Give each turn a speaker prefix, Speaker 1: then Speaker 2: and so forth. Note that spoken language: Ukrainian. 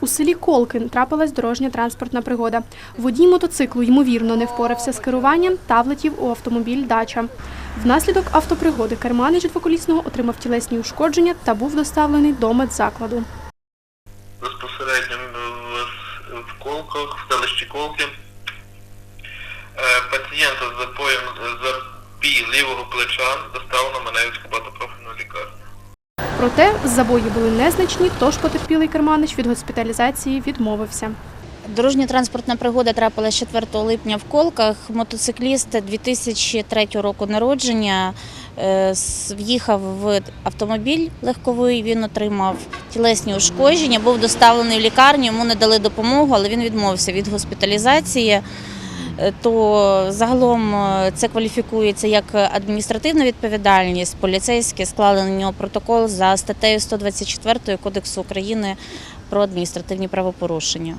Speaker 1: У селі Колкин трапилась дорожня транспортна пригода. Водій мотоциклу, ймовірно, не впорався з керуванням та влетів у автомобіль дача. Внаслідок автопригоди керманич двоколісного отримав тілесні ушкодження та був доставлений до медзакладу.
Speaker 2: безпосередньо в, Колках, в селищі Колки. Е, Пацієнта з запоєм запій лівого плеча доставлено Маневську багатопрофільну лікарню.
Speaker 1: Проте забої були незначні, тож потерпілий керманич від госпіталізації відмовився.
Speaker 3: Дорожня транспортна пригода трапилася 4 липня в Колках. Мотоцикліст 2003 року народження е, в'їхав в автомобіль легковий. Він отримав тілесні ушкодження, був доставлений в лікарню. Йому не дали допомогу, але він відмовився від госпіталізації. Е, То загалом е, це кваліфікується як адміністративна відповідальність. Поліцейські склали нього протокол за статтею 124 Кодексу України про адміністративні правопорушення.